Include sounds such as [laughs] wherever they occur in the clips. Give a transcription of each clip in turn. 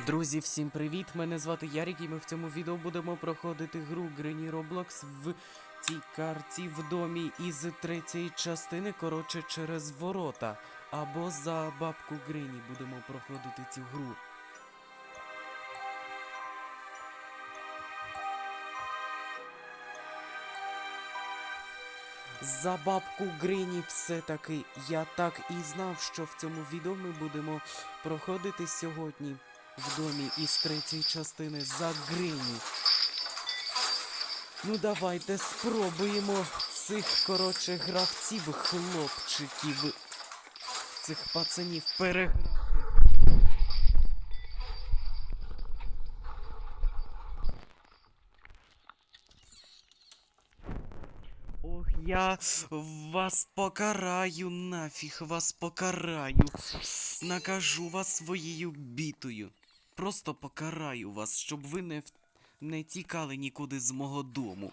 Друзі, всім привіт! Мене звати Ярік, і ми в цьому відео будемо проходити гру Грині Roblox в цій карті в домі із третьої частини, коротше, через ворота. Або за бабку Грині будемо проходити цю гру. За бабку Грині все-таки я так і знав, що в цьому відео ми будемо проходити сьогодні в домі із третьої частини за Грині. Ну давайте спробуємо цих, коротше, гравців, хлопчиків, цих пацанів переграти. Ох, я вас покараю, нафіг вас покараю. Накажу вас своєю бітою. Просто покараю вас, щоб ви не, не тікали нікуди з мого дому.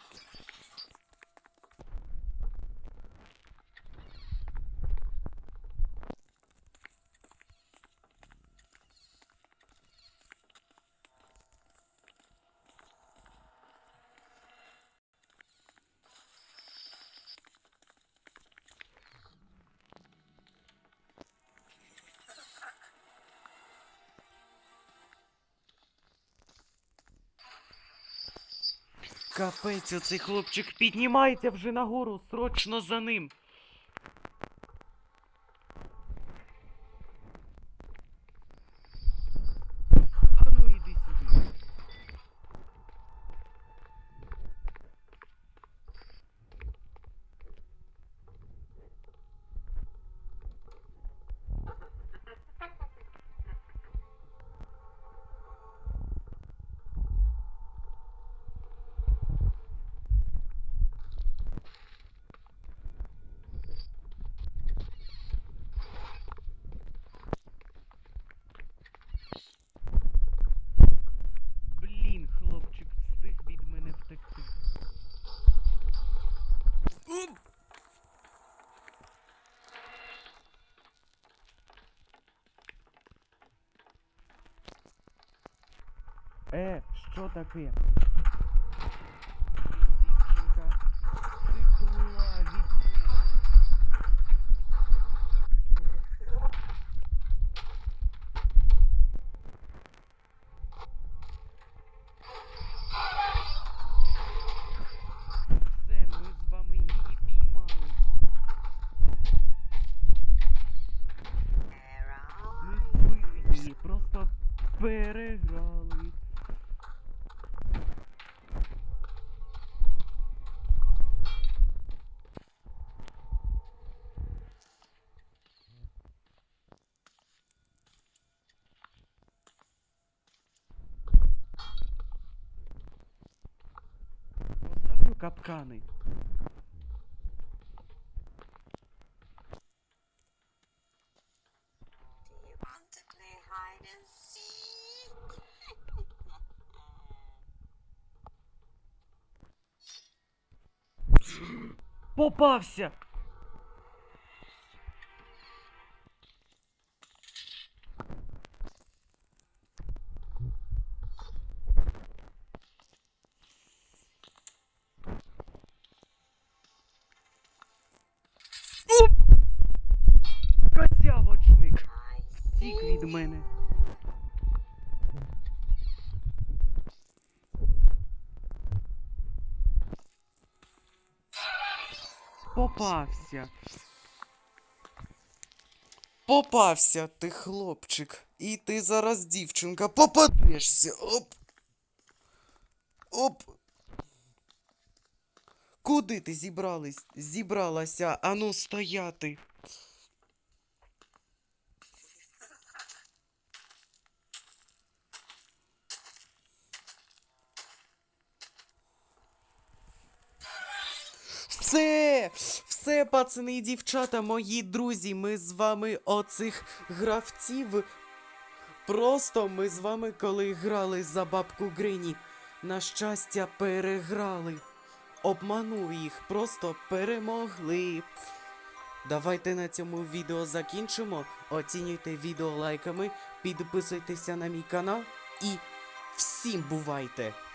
Капець, оцей хлопчик піднімається вже нагору, срочно за ним. А ну іди сюди. Блін, хлопчик встиг від мене втекти. Оп! Е, що таке? Ми з вами її. Ми вбили просто переграли. Seek? [laughs] Попався! Мене. Попався. Попався ти, хлопчик. І ти зараз, дівчинка, попадешся. Оп. Оп. Куди ти зібрались? Зібралася? Ану стояти. Все, все, пацани і дівчата, мої друзі, ми з вами оцих гравців. Просто ми з вами, коли грали за бабку Грині, на щастя, переграли. Обманули їх, просто перемогли. Давайте на цьому відео закінчимо. Оцінюйте відео лайками, підписуйтеся на мій канал і всім бувайте!